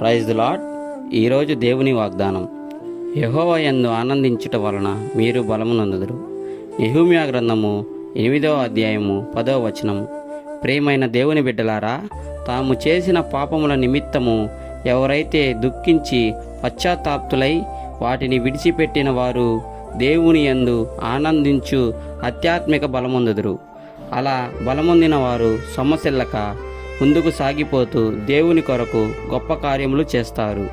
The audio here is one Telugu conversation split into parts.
ప్రైజ్ ది లాడ్ ఈరోజు దేవుని వాగ్దానం. యహోవ యందు ఆనందించుట వలన మీరు బలమునందుదురు యహూమ్యా గ్రంథము ఎనిమిదవ అధ్యాయము పదవ వచనము. ప్రేమైన దేవుని బిడ్డలారా తాము చేసిన పాపముల నిమిత్తము ఎవరైతే దుఃఖించి పశ్చాత్తాప్తులై వాటిని విడిచిపెట్టిన వారు దేవుని యందు ఆనందించు ఆధ్యాత్మిక బలమొందుదురు. అలా బలమొందిన వారు సొమ్మసిల్లక ముందుకు సాగిపోతూ దేవుని కొరకు గొప్ప కార్యములు చేస్తారు.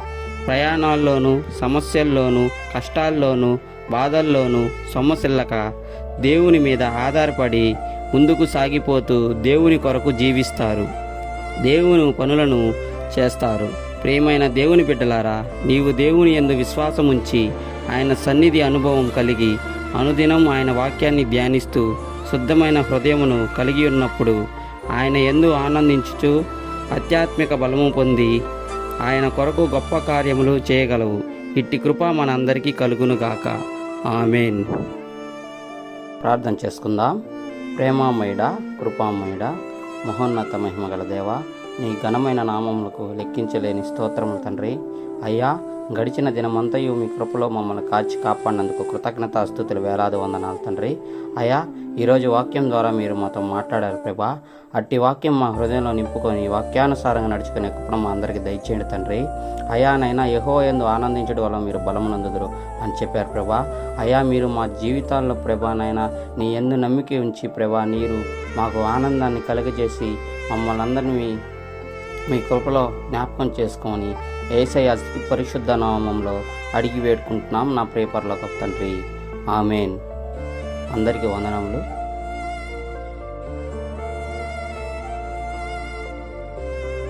ప్రయాణాల్లోనూ సమస్యల్లోనూ కష్టాల్లోనూ బాధల్లోనూ సొమ్మసిల్లక దేవుని మీద ఆధారపడి ముందుకు సాగిపోతూ దేవుని కొరకు జీవిస్తారు. దేవుని పనులను చేస్తారు. ప్రియమైన దేవుని బిడ్డలారా నీవు దేవుని ఎందు విశ్వాసం ఉంచి ఆయన సన్నిధి అనుభవం కలిగి అనుదినం ఆయన వాక్యాన్ని ధ్యానిస్తూ శుద్ధమైన హృదయమును కలిగి ఉన్నప్పుడు ఆయన ఎందు ఆనందించుచు ఆధ్యాత్మిక బలము పొంది ఆయన కొరకు గొప్ప కార్యములు చేయగలవు. ఇట్టి కృప మనందరికీ కలుగునుగాక ఆమెన్. ప్రార్థన చేసుకుందాం. ప్రేమామయుడ కృపామయుడ మహోన్నత మహిమగల దేవ నీ ఘనమైన నామములకు లెక్కించలేని స్తోత్రములు తండ్రి. అయ్యా గడిచిన దినమంతయు మీ కృపలో మమ్మల్ని కాచి కాపాడినందుకు కృతజ్ఞత అస్తుతులు వేలాది వందనాలు తండ్రి. అయ్యా ఈరోజు వాక్యం ద్వారా మీరు మాతో మాట్లాడారు ప్రభా. అట్టి వాక్యం మా హృదయంలో నింపుకొని వాక్యానుసారంగా నడుచుకునే కృపణ మా అందరికీ దయచేయండి తండ్రి. అయా నైనా యహో ఎందు ఆనందించడం వల్ల మీరు బలమునందుదురు అని చెప్పారు ప్రభా. అయా మీరు మా జీవితాల్లో ప్రభానైనా నీ ఎందు నమ్మిక ఉంచి ప్రభా నీరు మాకు ఆనందాన్ని కలుగజేసి మమ్మల్ని అందరినీ మీ కృపలో జ్ఞాపకం చేసుకొని ఏసై అతి పరిశుద్ధ నామంలో అడిగి వేడుకుంటున్నాం నా ప్రియపరలోక తండ్రి. ఆమెన్. అందరికీ వందనములు.